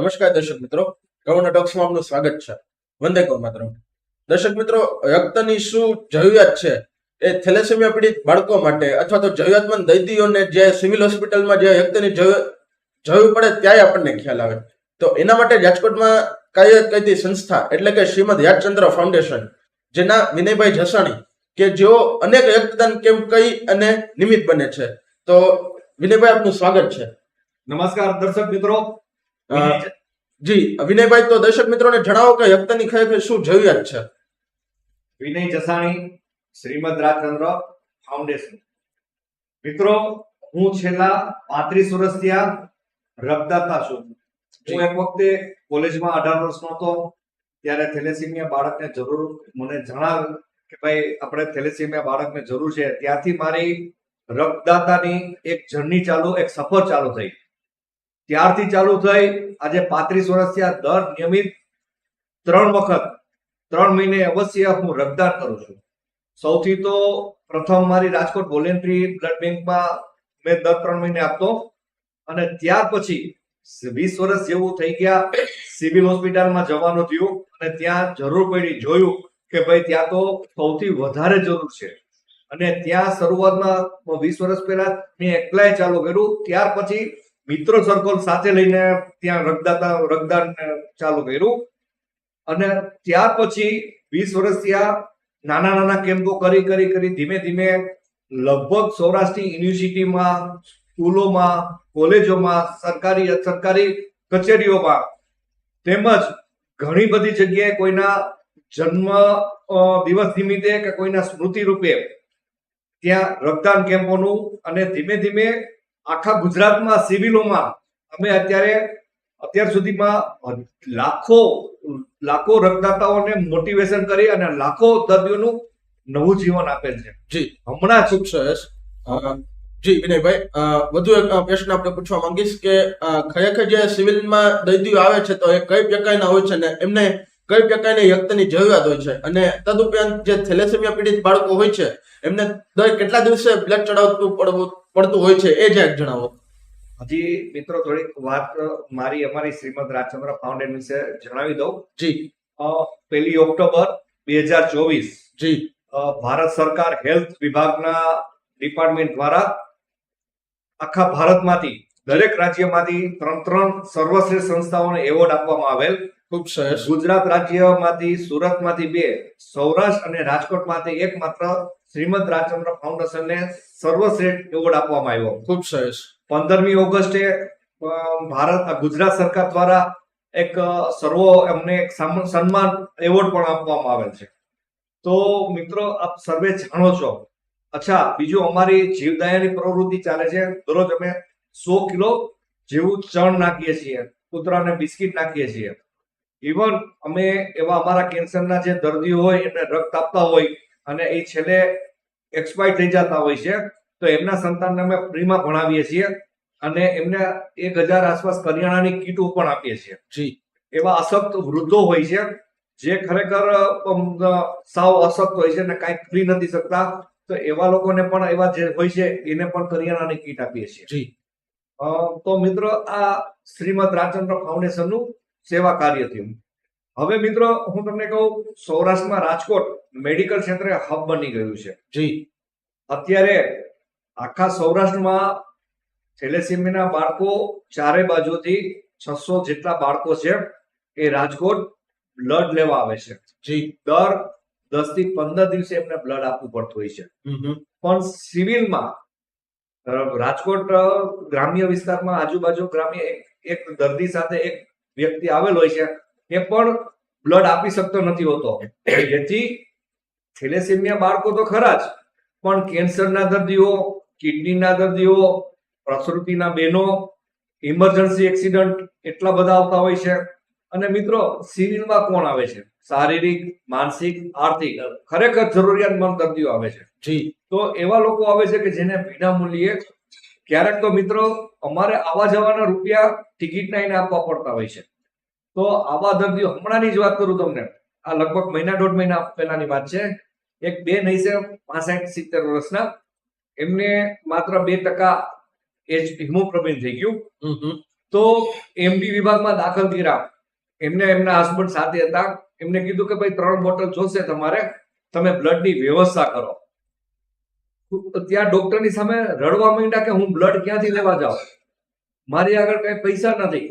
નમસ્કાર દર્શક મિત્રો, કરુણા ટોક્સમાં આપનું સ્વાગત છે. વંદે ગૌ માત્ર દર્શક મિત્રો, રક્તની શું જરૂરિયાત છે? એ થેલેસેમિયા પીડિત બાળકો માટે અથવા તો જરૂરિયાતમંદ દર્દીઓને જે સિવિલ હોસ્પિટલમાં જે રક્તની જરૂર પડે ત્યારે આપણને ખ્યાલ આવે. તો એના માટે રાજકોટમાં કાર્યરત કરતી સંસ્થા એટલે કે શ્રીમદ યાદચંદ્ર ફાઉન્ડેશન, જેના વિનયભાઈ જસાણી કે જેઓ અનેક રક્તદાન કેમ્પ કહી અને નિમિત્ત બને છે. તો વિનયભાઈ, આપનું સ્વાગત છે. નમસ્કાર દર્શક મિત્રો. જી વિનયભાઈ તો દર્શક મિત્રોને જણાવો કે યક્તની ખરેખર શું જરૂરિયાત છે? વિનય જસાણી શ્રીમદ રાજચંદ્ર ફાઉન્ડેશન. મિત્રો હું છેલ્લા પાંત્રીસ વર્ષથી આ રક્તદાતા છું. હું એક વખતે કોલેજમાં અઢાર વર્ષનો હતો ત્યારે થેલેસીમિયા બાળકને જરૂર મને જણાવ કે ભાઈ આપણે થેલેસીમિયા બાળકને જરૂર છે. ત્યાંથી મારી રક્તદાતાની એક જર્ની ચાલુ એક સફર ચાલુ થઈ. ત્યારથી ચાલુ થઈ આજે પાંત્રીસ વર્ષથી આ દર નિયમિત ત્રણ વખત, ત્રણ મહિને અવશ્ય હું રક્તદાન કરું છું. સૌથી તો પ્રથમ મારી રાજકોટ વોલેન્ટરી બ્લડ બેંકમાં મેં દર ત્રણ મહિને આપતો અને ત્યાર પછી વીસ વર્ષ જેવું થઈ ગયા સિવિલ હોસ્પિટલમાં જવાનું થયું અને ત્યાં જરૂર પડી જોયું કે ભાઈ ત્યાં તો સૌથી વધારે જરૂર છે. અને ત્યાં શરૂઆતમાં વીસ વર્ષ પહેલા મેં એકલાય ચાલુ કર્યું, ત્યાર પછી મિત્રો સર્કલ સાથે લઈને ત્યાં રક્તદાતા, રક્તદાન ચાલુ કર્યું. અને ત્યાર પછી વીસ વર્ષથી આ નાના નાના કેમ્પો કરી કરી કરી ધીમે ધીમે લગભગ સૌરાષ્ટ્રની યુનિવર્સિટીમાં, સ્કૂલોમાં, કોલેજોમાં, સરકારી સરકારી કચેરીઓમાં તેમજ ઘણી બધી જગ્યાએ કોઈના જન્મ દિવસ નિમિત્તે કે કોઈના સ્મૃતિ રૂપે ત્યાં રક્તદાન કેમ્પોનું અને ધીમે ધીમે આખા ગુજરાતમાં સિવિલોમાં અમે અત્યારે અત્યાર સુધીમાં લાખો લાખો રક્તદાતાઓને મોટિવેશન કરી અને લાખો દર્દીઓનું નવું જીવન આપેલ છે. જી. હમણાં ખૂબ સરસ. જી વિનયભાઈ વધુ એક પ્રશ્ન આપણે પૂછવા માંગીશ કે ખરેખર જે સિવિલમાં દર્દીઓ આવે છે તો એ કઈ પ્રકારના હોય છે ને એમને કઈ પ્રકારની રક્તની જરૂરિયાત હોય છે? અને તદુપરાંત જે થેલેસેમિયા પીડિત બાળકો હોય છે એમને દર કેટલા દિવસે બ્લડ ચડાવતું પડતું હોય છે એ જરાક જણાવો. હજી મિત્રો થોડીક વાત મારી અમારી શ્રીમદ રાજચંદ્ર ફાઉન્ડેશન વિશે જણાવી દઉં. જી. અ, પહેલી ઓક્ટોબર બે હજાર ચોવીસ જી. ભારત સરકાર હેલ્થ વિભાગના ડિપાર્ટમેન્ટ દ્વારા આખા ભારતમાંથી દરેક રાજ્યમાંથી ત્રણ ત્રણ સર્વશ્રેષ્ઠ સંસ્થાઓને એવોર્ડ આપવામાં આવેલ. ખૂબ સરસ. ગુજરાત રાજ્યમાંથી સુરતમાંથી બે સૌરાષ્ટ્ર અને રાજકોટમાંથી એક માત્ર શ્રીમદ રાજચંદ્ર ફાઉન્ડેશનને સર્વશ્રેષ્ઠ એવોર્ડ આપવામાં આવ્યો. ખૂબ સરસ. પંદરમી ઓગસ્ટે ભારત આ ગુજરાત સરકાર દ્વારા એક સર્વો એમને એક સન્માન એવોર્ડ પણ આપવામાં આવેલ છે. તો મિત્રો આપ સર્વે જાણો છો. અચ્છા બીજું અમારી જીવદયાની પ્રવૃત્તિ ચાલે છે. દરરોજ અમે સો કિલો જેવું ચણ નાખીએ છીએ. કૂતરાને બિસ્કિટ નાખીએ છીએ. ઇવન અમે એવા અમારા કેન્સરના જે દર્દીઓ હોય એમને રક્ત આપતા હોય અને એ છેલ્લે એક્સપાયર થઈ જતા હોય છે તો એમના સંતાનને અમે ફ્રીમાં ભણાવીએ છીએ અને એમને એક હજાર આસપાસ કરિયાણાની કીટો પણ આપીએ છીએ. જી. એવા અશક્ત વૃદ્ધો હોય છે જે ખરેખર સાવ અશક્ત હોય છે અને કાંઈ ફ્રી નથી શકતા તો એવા લોકોને પણ એવા જે હોય છે એને પણ કરિયાણાની કીટ આપીએ છીએ. જી. તો મિત્રો આ શ્રીમદ રાજચંદ્ર ફાઉન્ડેશનનું સેવા કાર્ય થયું. હવે મિત્રો હું તમને કહું સૌરાષ્ટ્રમાં રાજકોટ મેડિકલ ક્ષેત્રે હબ બની ગયું છે. જી. અત્યારે આખા સૌરાષ્ટ્રમાં થેલેસેમિયાના બાળકો ચારે બાજુથી છસો જેટલા બાળકો છે એ રાજકોટ બ્લડ લેવા આવે છે. જી. દર દસથી પંદર દિવસે એમને બ્લડ આપવું પડતું હોય છે. પણ સિવિલમાં રાજકોટ ગ્રામ્ય વિસ્તારમાં આજુબાજુ ગ્રામ્ય એક દર્દી સાથે એક વ્યક્તિ આવેલ હોય છે એ પણ બ્લડ આપી શકતો નથી હોતો. જેથી થેલેસેમિયા બાળકો તો ખરા જ પણ કેન્સરના દર્દીઓ કિડનીના દર્દીઓ પ્રસૃતિના બહેનો ઇમરજન્સી એક્સિડન્ટ એટલા બધા આવતા હોય છે. અને મિત્રો સિવિલમાં કોણ આવે છે? શારીરિક માનસિક આર્થિક ખરેખર જરૂરિયાતમંદ દર્દીઓ આવે છે. જી. તો એવા લોકો આવે છે કે જેને વિના મૂલ્યે ક્યારેક તો મિત્રો અમારે આવવા જવાના રૂપિયા ટિકિટના એને આપવા પડતા હોય છે. તો આવા દર્દીઓ હમણાંની જ વાત કરું તમને. આ લગભગ મહિના દોઢ મહિના પહેલાની વાત છે. એક બેન હશે પાસઠ સિત્તેર વર્ષના. એમને માત્ર બે ટકા એજ હિમોગ્લોબિન થઈ ગયું. તો એમડી વિભાગમાં દાખલ કર્યા. એમને એમના હસબન્ડ સાથે હતા. એમને કીધું કે ભાઈ ત્રણ બોટલ જોશે તમારે. તમે બ્લડની વ્યવસ્થા કરો. ત્યાં ડોક્ટરની સામે રડવા માંડ્યા કે હું બ્લડ ક્યાંથી લેવા જાઉં? મારી આગળ કઈ પૈસા નથી.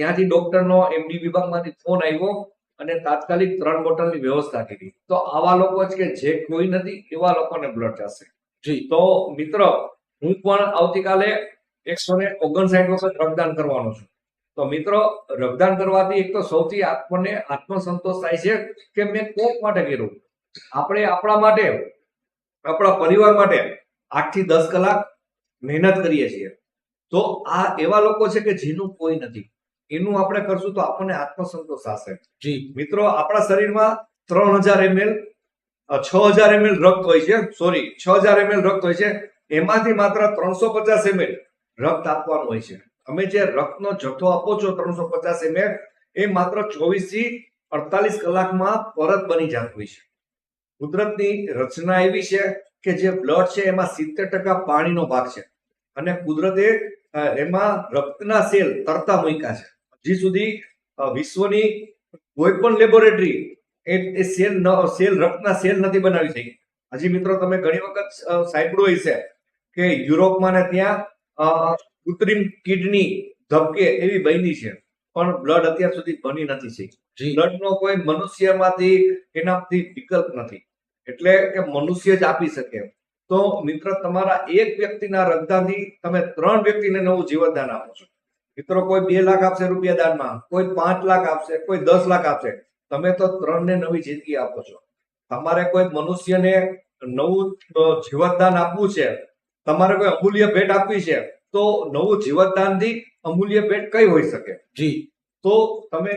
ત્યાંથી ડોક્ટરનો એમડી વિભાગમાંથી ફોન આવ્યો અને તાત્કાલિક ત્રણ બોટલની વ્યવસ્થા કરી. તો આવા લોકો જ કે જે કોઈ નથી એવા લોકોને બ્લડ જશે. જી. તો મિત્ર હું પણ આવતીકાલે એકસો ને ઓગણસાઠ વખત રક્તદાન કરવાનો છું. તો મિત્રો રક્તદાન કરવાથી એક તો સૌથી આપણને આત્મસંતોષ થાય છે કે મેં કોક માટે કર્યું. આપણે આપણા માટે આપણા પરિવાર માટે આઠથી દસ કલાક મહેનત કરીએ છીએ. તો આ એવા લોકો છે કે જેનું કોઈ નથી. એનું આપણે કરશું તો આપણને આત્મસંતોષ હશે જી. મિત્રો આપણા શરીરમાં ત્રણ હજાર એમએલ છ હજાર એમએલ રક્ત હોય છે. સોરી છ હજાર એમએલ રક્ત હોય છે. એમાંથી માત્ર ત્રણસો પચાસ એમએલ રક્ત આપવાનું હોય છે. તમે જે રક્તનો જથ્થો આપો છો ત્રણસો પચાસ એમએલ એ માત્ર ચોવીસથી અડતાલીસ કલાકમાં પરત બની જતું હોય છે. કુદરતની રચના એવી છે કે જે બ્લડ છે એમાં સિત્તેર ટકા પાણીનો ભાગ છે. અને કુદરતે એમાં રક્તના સેલ તરતા મૂક્યા છે. હજી સુધી વિશ્વની કોઈ પણ લેબોરેટરી એ સેલ સેલ રક્તના સેલ નથી બનાવી શકી. હજી મિત્રો તમે ઘણી વખત સાંભળ્યું હશે કે યુરોપમાં ને ત્યાં કૃત્રિમ કિડની ધબકે એવી બની છે. પણ બ્લડ અત્યાર સુધી બની નથી શકી. જી. બ્લડનો કોઈ મનુષ્યમાંથી એનાથી વિકલ્પ નથી. એટલે કે મનુષ્ય જ આપી શકે તો મિત્ર તમારા એક વ્યક્તિના રક્તદાનથી તમે ત્રણ વ્યક્તિને નવું જીવનદાન આપો છો. મિત્રો કોઈ બે લાખ આપશે રૂપિયા દાનમાં કોઈ પાંચ લાખ આપશે કોઈ દસ લાખ આપશે. તમે તો ત્રણને નવી જિંદગી આપો છો. તમારે કોઈ મનુષ્યને નવું જીવતદાન આપવું છે તમારે કોઈ અમૂલ્ય ભેટ આપવી છે તો નવું જીવતદાનથી અમૂલ્ય ભેટ કઈ હોઈ શકે? જી. તો તમે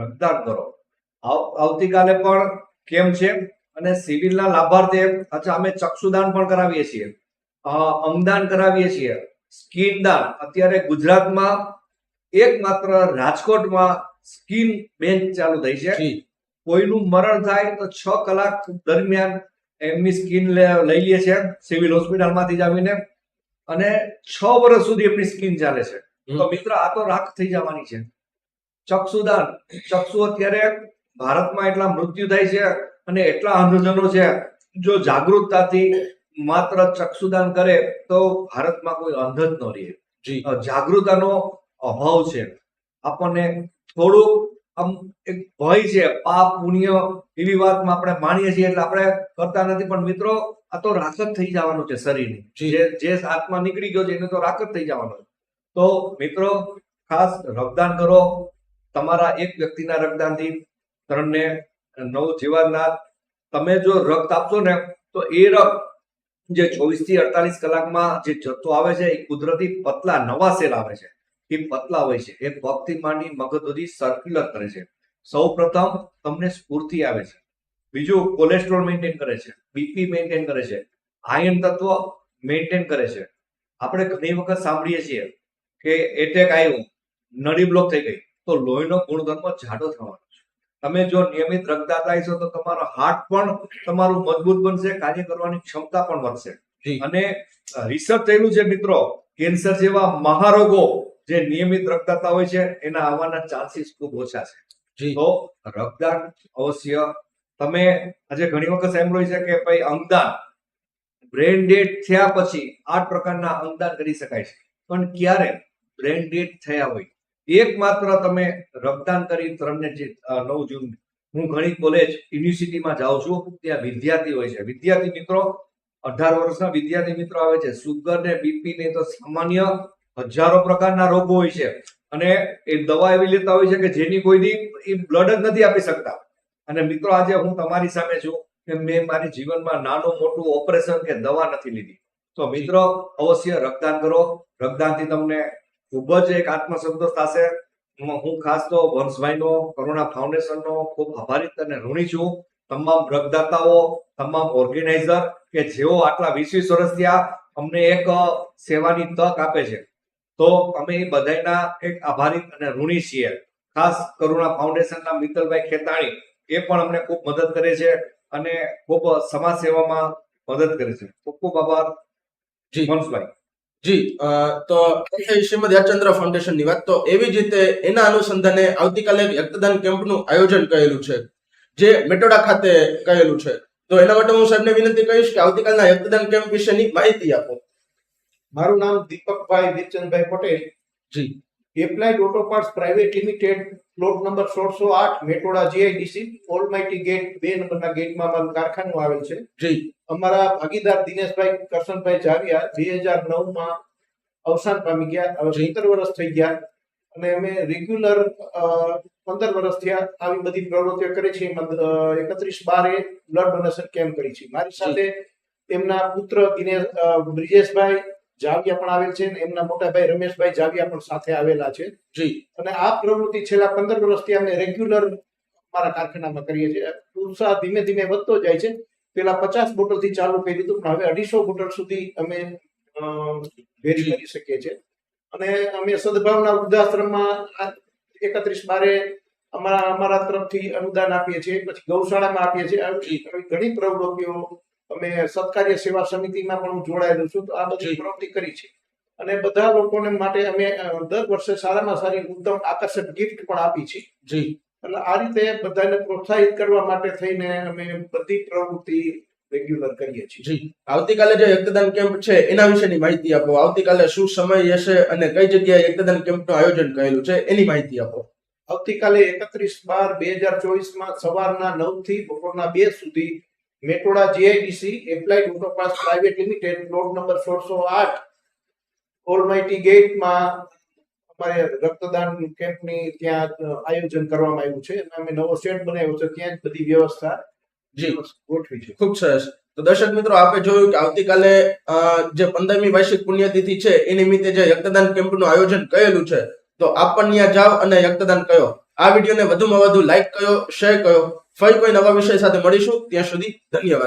રક્તદાન કરો. આવ- આવતીકાલે પણ કેમ છે? અને સિવિલના લાભાર્થે અચ્છા અમે ચક્ષુદાન પણ કરાવીએ છીએ. અંગદાન કરાવીએ છીએ. સ્કીન દાન. અત્યારે ગુજરાતમાં એકમાત્ર રાજકોટમાં સ્કિન બેંક ચાલુ થઈ છે. કોઈનું મરણ થાય તો છ કલાક દરમિયાન એમની સ્કીન લઈ લે છે સિવિલ હોસ્પિટલમાંથી જ આવીને અને છ વર્ષ સુધી એમની સ્કીન ચાલે છે. તો મિત્ર આ તો રાખ થઈ જવાની છે. ચક્ષુદાન. ચક્ષુ અત્યારે ભારતમાં એટલા મૃત્યુ થાય છે અને એટલા અંધજનો છે. જો જાગૃતતાથી માત્ર ચક્ષુદાન કરે તો ભારતમાં કોઈ અંધ જ ન રહે. જાગૃતતાનો અભાવ છે. આપણને થોડુંક આમ એક ભય છે. પાપ પુણ્ય એવી વાતમાં આપણે માણીએ છીએ એટલે આપણે કરતા નથી. પણ મિત્રો આ તો રાખ જ થઈ જવાનું છે શરીરની. જી. જે આત્મા નીકળી ગયો છે એને તો રાખ જ થઈ જવાનો છે. તો મિત્રો ખાસ રક્તદાન કરો. તમારા એક વ્યક્તિના રક્તદાનથી ત્રણને નવ જીવનના તમે જો રક્ત આપશો ને તો એ રક્ત જે ચોવીસથી અડતાલીસ કલાકમાં જે જથ્થો આવે છે એ કુદરતી પતલા નવા સેલ આવે છે. એ પતલા હોય છે. એ પગથી માંડી મગજ સુધી સર્ક્યુલર કરે છે. સૌ પ્રથમ તમને સ્ફૂર્તિ આવે છે. બીજું કોલેસ્ટ્રોલ મેન્ટેન કરે છે. બીપી મેન્ટેન કરે છે. આયન તત્વ મેન્ટેન કરે છે. આપણે ઘણી વખત સાંભળીએ છીએ કે એટેક આવ્યો નળી બ્લોક થઈ ગઈ તો લોહીનો ગુણધર્મ જાડો થવાનો છે. તમે જો નિયમિત રક્તદાતા હશો તો તમારો હાર્ટ પણ તમારું મજબૂત બનશે કાર્ય કરવાની ક્ષમતા પણ વધશે. અને રિસર્ચ થયેલું છે મિત્રો કેન્સર જેવા મહારોગો જે નિયમિત રક્તદાતા હોય છે એના આવવાના ચાન્સીસ ખૂબ ઓછા છે. તો રક્તદાન અવશ્ય તમે આજે ઘણી વખત સાંભળ્યું છે કે ભાઈ અંગદાન બ્રેન ડેડ થયા પછી આઠ પ્રકારના અંગદાન કરી શકાય છે. પણ ક્યારે બ્રેન ડેડ થયા હોય એકમાત્ર તમે રક્તદાન કરી ત્રણને જે નવ જૂન હું ઘણી કોલેજ યુનિવર્સિટીમાં જાઉં છું ત્યાં વિદ્યાર્થી હોય છે. વિદ્યાર્થી મિત્રો અઢાર વર્ષના વિદ્યાર્થી મિત્રો આવે છે. સુગર ને બીપી ને તો સામાન્ય હજારો પ્રકારના રોગો હોય છે. અને એ દવા એવી લેતા હોય છે કે જેની કોઈની એ બ્લડ જ નથી આપી શકતા. અને મિત્રો, આજે હું તમારી સામે છું કે મેં મારી જીવનમાં નાનું મોટું ઓપરેશન કે દવા નથી લીધી. તો મિત્રો, અવશ્ય રક્તદાન કરો. રક્તદાનથી તમને ખૂબ જ એક આત્મસંતોષ થશે. હું ખાસ તો વંશભાઈનો, કરુણા ફાઉન્ડેશનનો ખૂબ આભારી અને ઋણી છું. તમામ રક્તદાતાઓ, તમામ ઓર્ગેનાઇઝર કે જેઓ આટલા વીસ વીસ વર્ષથી આ અમને એક સેવાની તક આપે છે. તો અમે એ બધાના એક આભારી અને ઋણી છીએ. ખાસ કરુણા ફાઉન્ડેશનના મિત્તલભાઈ ખેતાણી એ પણ અમને ખૂબ મદદ કરે છે અને ખૂબ સમાજ સેવામાં મદદ કરે છે. ખૂબ ખૂબ આભાર. જી. મનસભાઈ જી તો શ્રીમદ યાચંદ્ર ફાઉન્ડેશનની વાત. તો એવી જ રીતે એના અનુસંધાને આવતીકાલે એક રક્તદાન કેમ્પનું આયોજન કરેલું છે. જે મેટોડા ખાતે કરેલું છે. તો એના માટે હું સાહેબને વિનંતી કરીશ કે આવતીકાલના રક્તદાન કેમ્પ વિશેની માહિતી આપો. મારું નામ દીપકભાઈ વીરચંદભાઈ પટેલ. જી. Applied auto parts private limited plot number સોળસો આઠ મેટોડા જીઆઈડીસી ઓલમાઇટી ગેટ બે નંબરના ગેટમાં અમારું કારખાનું આવેલ છે. જી. અમારા ભાગીદાર દિનેશભાઈ કરશનભાઈ જાવિયા બે હજાર નવમાં અવસાન પામી ગયા હવે. સત્તર વર્ષ થઈ ગયા અને અમે રેગ્યુલર પંદર વર્ષ થયા આવી બધી પ્રવૃત્તિઓ કરી છે. એકત્રીસ બારે બ્લડ ડોનેશન કેમ્પ કરી છે. મારી સાથે એમના પુત્ર દિનેશ બ્રિજેશભાઈ જાવિયા પણ આવેલ છે એમના મોટા ભાઈ રમેશભાઈ જાવિયા પણ સાથે આવેલા છે. જી. અને આ પ્રવૃત્તિ છેલ્લા પંદર વર્ષથી અમે રેગ્યુલર અમારા કારખાનામાં કરીએ છીએ. ઉત્સાહ ધીમે ધીમે વધતો જાય છે. પેલા પચાસ બોટલથી ચાલુ કરી દીધું પણ હવે અઢીસો બોટલ સુધી અમે ભેરી. કરી શકીએ છીએ. અને અમે સદભાવના વૃદ્ધાશ્રમમાં એકત્રીસ બારે અમારા અમારા તરફથી અનુદાન આપીએ છીએ પછી ગૌશાળામાં આપીએ છીએ. આવી ઘણી પ્રવૃત્તિઓ અમે સત્કાર્ય સેવા સમિતિમાં પણ હું જોડાયેલો છું. તો આ બધી પ્રવૃત્તિ કરી છે. અને બધા લોકોને માટે અમે દર વર્ષે સારામાં સારી ઉત્તમ આકર્ષક ગિફ્ટ પણ આપી છે. જી. એટલે આ રીતે બધાને પ્રોત્સાહિત કરવા માટે થઈને અમે બધી પ્રવૃત્તિ રેગ્યુલર કરીએ છીએ. જી. આવતીકાલે જે રક્તદાન કેમ્પ છે એના વિશેની માહિતી આપો. આવતીકાલે શું સમય હશે અને કઈ જગ્યાએ રક્તદાન કેમ્પનું આયોજન કરેલું છે એની માહિતી આપો. આવતીકાલે એકત્રીસ બાર બે હજાર ચોવીસમાં સવારના નવથી બપોરના બે સુધી Metoda GIDC applied auto parts private limited plot number સોળસો આઠ ઓલમાઇટી ગેટમાં અમારે રક્તદાન કેમ્પની ત્યાં આયોજન કરવામાં આવ્યું છે. અને અમે નવો સેટ બનાવ્યો છે. ત્યાં જ બધી વ્યવસ્થા જી. ગોઠવી છે. ખૂબ સરસ. તો દર્શક મિત્રો આપે જોયું કે આવતીકાલે જે પંદરમી વાર્ષિક પુણ્યતિથિ છે એ નિમિત્તે જે રક્તદાન કેમ્પનું આયોજન કરેલું છે તો આપ પણ ત્યાં જાઓ અને રક્તદાન કરો. આ વિડીયોને વધુમાં વધુ લાઈક કરો શેર કરો. ફરી કોઈ નવા વિષય સાથે મળીશું. ત્યાં સુધી ધન્યવાદ.